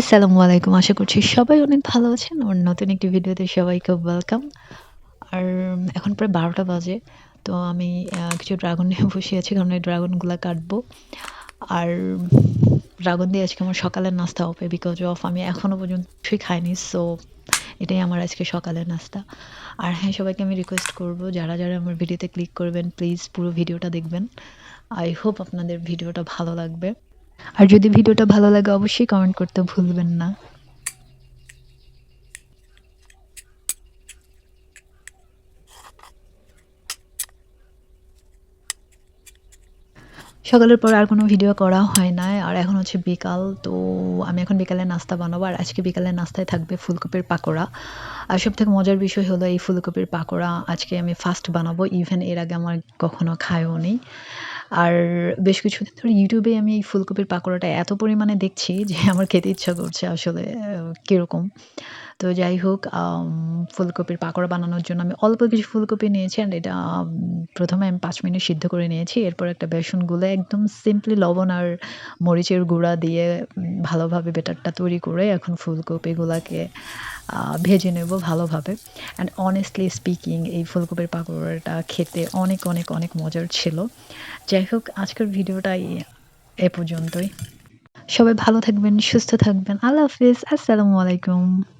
আসসালামু আলাইকুম। আশা করছি সবাই অনেক ভালো আছেন আমার নতুন একটি ভিডিওতে সবাইকে ওয়েলকাম আর এখন প্রায় বারোটা বাজে, তো আমি কিছু ড্রাগন নিয়ে বসে আছি, কারণ এই ড্রাগনগুলো কাটবো। আর ড্রাগন দিয়ে আজকে আমার সকালের নাস্তা হবে বিকজ অফ আমি এখনও পর্যন্ত কিছুই খাইনি সো এটাই আমার আজকে সকালের নাস্তা। আর হ্যাঁ সবাইকে আমি রিকোয়েস্ট করব, যারা যারা আমার ভিডিওতে ক্লিক করবেন প্লিজ পুরো ভিডিওটা দেখবেন। আই হোপ আপনাদের ভিডিওটা ভালো লাগবে। আর যদি ভিডিওটা ভালো লাগে, অবশ্যই কমেন্ট করতে ভুলবেন না। সকালের পর আর কোনো ভিডিও করা হয় না আর এখন হচ্ছে বিকাল, তো আমি এখন বিকালে নাস্তা বানাবো, আর আজকে বিকালে নাস্তায় থাকবে ফুলকপির পাকোড়া। আর সব থেকে মজার বিষয় হলো এই ফুলকপির পাকোড়া, আজকে আমি ফার্স্ট বানাবো ইভেন এর আগে আমার কখনো খায়ও নি। আর বেশ কিছুদিন ধরে ইউটিউবে আমি এই ফুলকপির পাকোড়াটা এত পরিমাণে দেখছি যে আমার খেতে ইচ্ছা করছে আসলে কীরকম। তো যাই হোক ফুলকপির পাকোড়া বানানোর জন্য আমি অল্প কিছু ফুলকপি নিয়েছি অ্যান্ড এটা প্রথমে আমি পাঁচ মিনিট সিদ্ধ করে নিয়েছি। এরপর একটা বেসন গুলে একদম সিম্পলি লবণ আর মরিচের গুঁড়া দিয়ে ভালোভাবে বেটারটা তৈরি করে এখন ফুলকপিগুলোকে ভেজে নেব ভালোভাবে। অ্যান্ড অনেস্টলি স্পিকিং এই ফুলকপির পাকোড়াটা খেতে অনেক অনেক অনেক মজার ছিল। যাই হোক, আজকের ভিডিওটাই এ পর্যন্তই। সবাই ভালো থাকবেন, সুস্থ থাকবেন। আল্লাহ হাফিজ। আসসালামু আলাইকুম।